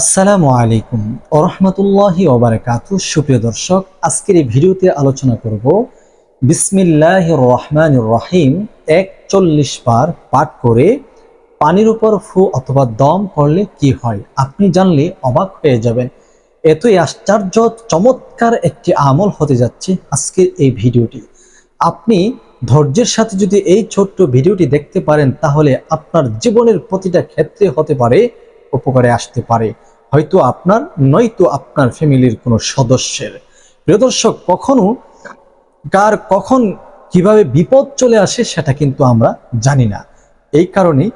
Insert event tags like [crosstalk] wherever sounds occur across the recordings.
আসসালামু আলাইকুম ওরহমতুল্লাহি ওবারাকাত সুপ্রিয় দর্শক, আজকের এই ভিডিওতে আলোচনা করব বিসমিল্লাহ রহমান রহিম একচল্লিশ বার পাঠ করে পানির উপর ফু অথবা দম করলে কি হয়? আপনি জানলে অবাক হয়ে যাবেন। এতই আশ্চর্য, চমৎকার একটি আমল হতে যাচ্ছে আজকের এই ভিডিওটি। আপনি ধৈর্যের সাথে যদি এই ছোট্ট ভিডিওটি দেখতে পারেন, তাহলে আপনার জীবনের প্রতিটা ক্ষেত্রে হতে পারে উপকারে আসতে পারে। হয়তো আপনার, নয়তো আপনার ফ্যামিলির কোনো সদস্যের। প্রিয় দর্শক, কখনো কার কখন কীভাবে বিপদ চলে আসে সেটা কিন্তু আমরা জানি না। এই কারণে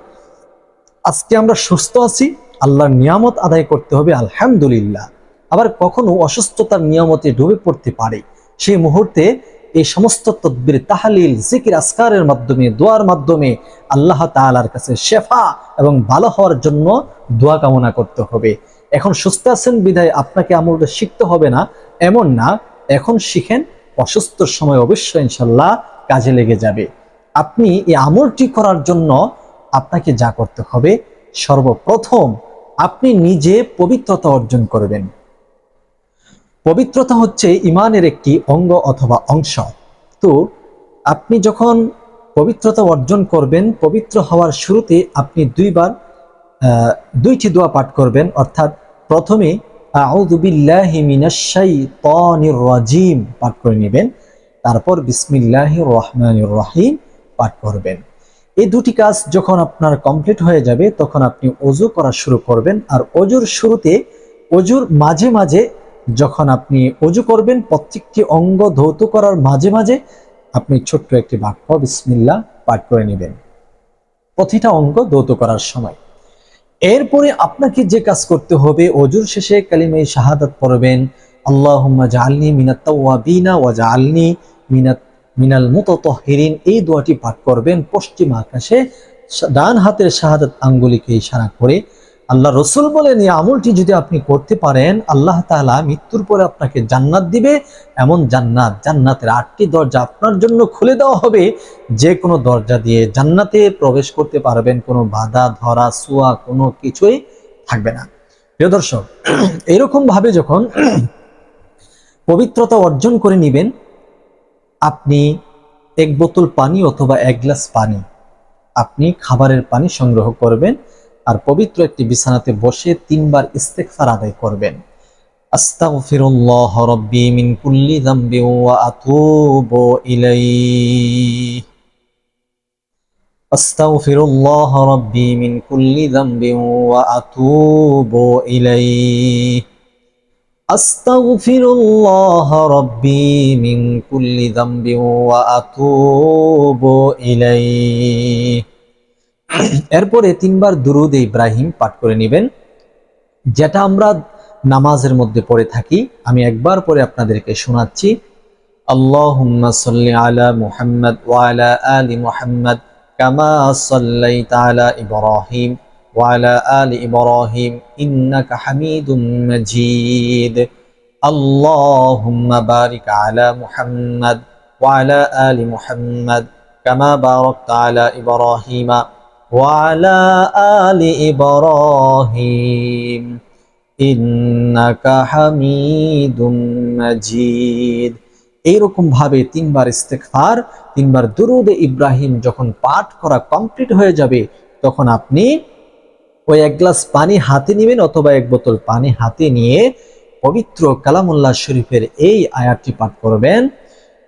আজকে আমরা সুস্থ আছি, আল্লাহর নিয়ামত আদায় করতে হবে, আলহামদুলিল্লাহ। আবার কখনো অসুস্থতার নিয়ামতে ডুবে পড়তে পারে। সেই মুহূর্তে এই সমস্ত তদ্বির, তাহালিল, জিকির আসকারের মাধ্যমে, দোয়ার মাধ্যমে আল্লাহ তাআলার কাছে শেফা এবং ভালো হওয়ার জন্য দোয়া কামনা করতে হবে। এখন সুস্থ আছেন বিধায় আপনাকে আমলটা শিখতে হবে না। এমন না, এখন শিখেন অসুস্থর সময় অবশ্যই ইনশাল্লাহ কাজে লেগে যাবে। আপনি এই আমলটি করার জন্য আপনাকে যা করতে হবে, সর্বপ্রথম আপনি নিজে পবিত্রতা অর্জন করবেন। পবিত্রতা হচ্ছে ইমানের একটি অঙ্গ অথবা অংশ। তো, আপনি যখন পবিত্রতা অর্জন করবেন, পবিত্র হওয়ার শুরুতে আপনি দুইবার দুইটি দোয়া পাঠ করবেন। অর্থাৎ প্রথমে রাজিম পাঠ করে নেবেন। তারপর, বিসমিল্লাহির রহমানির রহিম পাঠ করবেন। এই দুটি কাজ যখন আপনার কমপ্লিট হয়ে যাবে, তখন আপনি অজু করা শুরু করবেন। আর অজুর শুরুতে অজুর মাঝে মাঝে যখন আপনি অজু করবেন, প্রত্যেকটি অঙ্গ ধৌত করার মাঝে মাঝে আপনি ছোট্ট একটি বাক্য, বিসমিল্লা, পাঠ করে নেবেন। প্রতিটা অঙ্গ ধৌত করার সময়। এরপরে আপনাকে যে কাজ করতে হবে, অজুর শেষে কালিমে শাহাদাত পড়বেন আল্লাহ জাআলনি মিনাত তাওয়াবিনা ওয়া জাআলনি মিনাত, মিনাল মুতাতাহহিরিন এই দোয়াটি পাঠ করবেন পশ্চিম আকাশে, ডান হাতের শাহাদাত আঙ্গুলিকে ইশারা করে। আল্লাহ রসুল বলেন, এই আমলটি যদি আপনি করতে পারেন, আল্লাহ তাআলা মৃত্যুর পরে আপনাকে জান্নাত দিবে। এমন জান্নাত, জান্নাতের আটটি দরজা আপনার জন্য খুলে দেওয়া হবে। যে কোনো দরজা দিয়ে জান্নাতে প্রবেশ করতে পারবেন, কোনো বাধা, ধরা, সুয়া, কোনো কিছুই থাকবে না। প্রিয় দর্শক, [clears throat] এরকম ভাবে যখন [clears throat] পবিত্রতা অর্জন করে নেবেন, আপনি এক বোতল পানি অথবা এক গ্লাস পানি, আপনি খাবারের পানি সংগ্রহ করবেন। আর পবিত্র একটি বিছানাতে বসে তিনবার ইস্তেগফার আদায় করবেন। আস্তাগফিরুল্লাহ রাব্বি মিন কুল্লি যামবি ওয়া আতুবু ইলাইহি। আস্তাগফিরুল্লাহ রাব্বি মিন কুল্লি যামবি ওয়া আতুবু ইলাইহি। আস্তাগফিরুল্লাহ রাব্বি মিন কুল্লি যামবি ওয়া আতুবু ইলাইহি। এরপরে তিনবার দুরুদ ইব্রাহিম পাঠ করে নেবেন। যেটা আমরা নামাজের মধ্যে পড়ে থাকি, আমি একবার পরে আপনাদেরকে শোনাচ্ছি। আল্লাহুম্মা সাল্লি আলা মুহাম্মদ ওয়া আলা আলি মুহাম্মদ কামা সাল্লাইতা আলা ইব্রাহিম ওয়া আলা আলি ইব্রাহিম ইন্নাকা হামিদুম মাজিদ। আল্লাহুম্মা বারিক আলা মুহাম্মদ ওয়া আলা আলি মুহাম্মদ কামা বারাকতা আলা ইব্রাহিমা وعلى آل إبراهيم إنك حميد مجيد এইরকম ভাবে তিনবার ইস্তেকফার তিনবার দুরুদ ইব্রাহিম যখন পাঠ করা কমপ্লিট হয়ে যাবে তখন আপনি ওই এক গ্লাস পানি হাতে নেবেন অথবা এক বোতল পানি হাতে নিয়ে পবিত্র কালামুল্লাহ শরীফের এই আয়াতটি পাঠ করবেন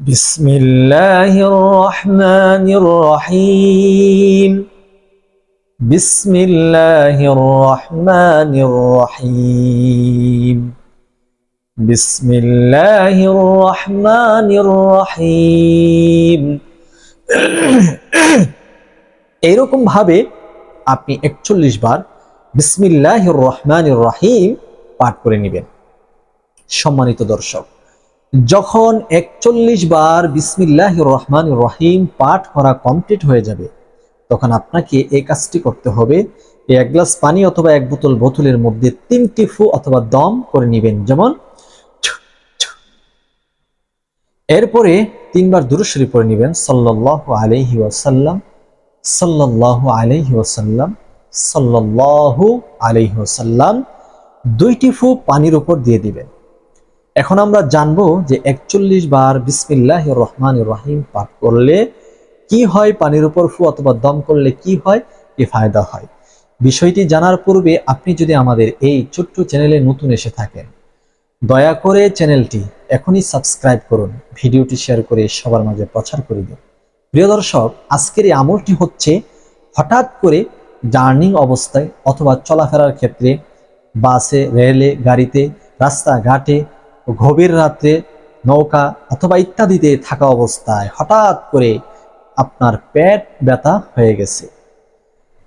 بسم الله الرحمن الرحيم بسم الله الرحمن الرحيم بسم الله الرحمن الرحيم এইরকম ভাবে আপনি একচল্লিশ বার বিসমিল্লাহ রহমান রহিম পাঠ করে নেবেন সম্মানিত দর্শক যখন একচল্লিশ বার বিসমিল্লাহ রহমান রহিম পাঠ করা কমপ্লিট হয়ে যাবে, তখন আপনাকে এই কাজটি করতে হবে এক গ্লাস পানি অথবা এক বোতল বোতলের মধ্যে তিনটি ফু অথবা দম করে নেবেন। যেমন এরপরে তিনবার দুরুশরী পড়ে নেবেন। সাল্লাহ আলহি ওয়াসাল্লাম সাল্লাহ আলহি ওয়াসাল্লাম সাল্লাহ আলহি ওয়াসাল্লাম, দুইটি ফু পানির উপর দিয়ে দিবেন। এখন আমরা জানব যে একচল্লিশ বার বিসমিল্লাহ রহমান রহিম পাঠ করলে কি হয় পানির উপর ফু অথবা দম করলে কি হয়? কি ফায়দা হয়? বিষয়টি জানার পূর্বে আপনি যদি আমাদের এই ছোট্ট চ্যানেলে নতুন এসে থাকেন, দয়া করে চ্যানেলটি এখনই সাবস্ক্রাইব করুন, ভিডিওটি শেয়ার করে সবার মাঝে প্রচার করে দিন। প্রিয় দর্শক, আজকের এই আমলটি হচ্ছে হঠাৎ করে জার্নিং অবস্থায় অথবা চলাফেরার ক্ষেত্রে বাসে, রেলে, গাড়িতে, রাস্তাঘাটে গভীর রাত্রে নৌকা অথবা ইত্যাদিতে থাকা অবস্থায় হঠাৎ করে আপনার পেট ব্যথা হয়ে গেছে।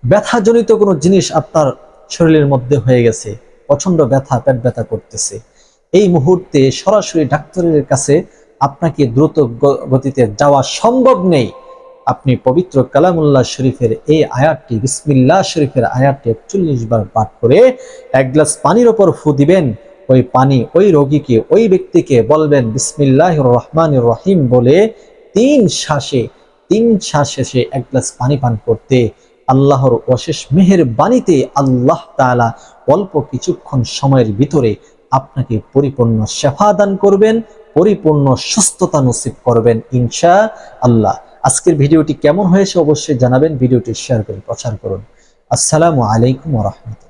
ব্যথাজনিত কোনো জিনিস আপনার শরীরের মধ্যে হয়ে গেছে প্রচণ্ড ব্যথা, পেট ব্যথা করতেছে। এই মুহূর্তে সরাসরি ডাক্তারের কাছে আপনাকে দ্রুত গতিতে যাওয়া সম্ভব নেই। আপনি পবিত্র কালামুল্লাহ শরীফের এই আয়াতটি, বিসমিল্লাহ শরীফের আয়াতটি একচল্লিশ বার পাঠ করে এক গ্লাস পানির ওপর ফু দিবেন। ওই পানি, ওই রোগীকে, ওই ব্যক্তিকে বলবেন বিসমিল্লাহ রহমান রহিম বলে তিন শ্বাসে, তিন শ্বাস শেষে এক গ্লাস পানি পান করতে আল্লাহর অশেষ মেহের বাণীতে আল্লাহ তাআলা অল্প কিছুক্ষণ সময়ের ভিতরে আপনাকে পরিপূর্ণ শেফা দান করবেন, পরিপূর্ণ সুস্থতা নসিব করবেন ইনশা আল্লাহ আজকের ভিডিওটি কেমন হয়েছে অবশ্যই জানাবেন, ভিডিওটি শেয়ার করে প্রচার করুন। আসসালামু আলাইকুম রহমতুল্লাহ।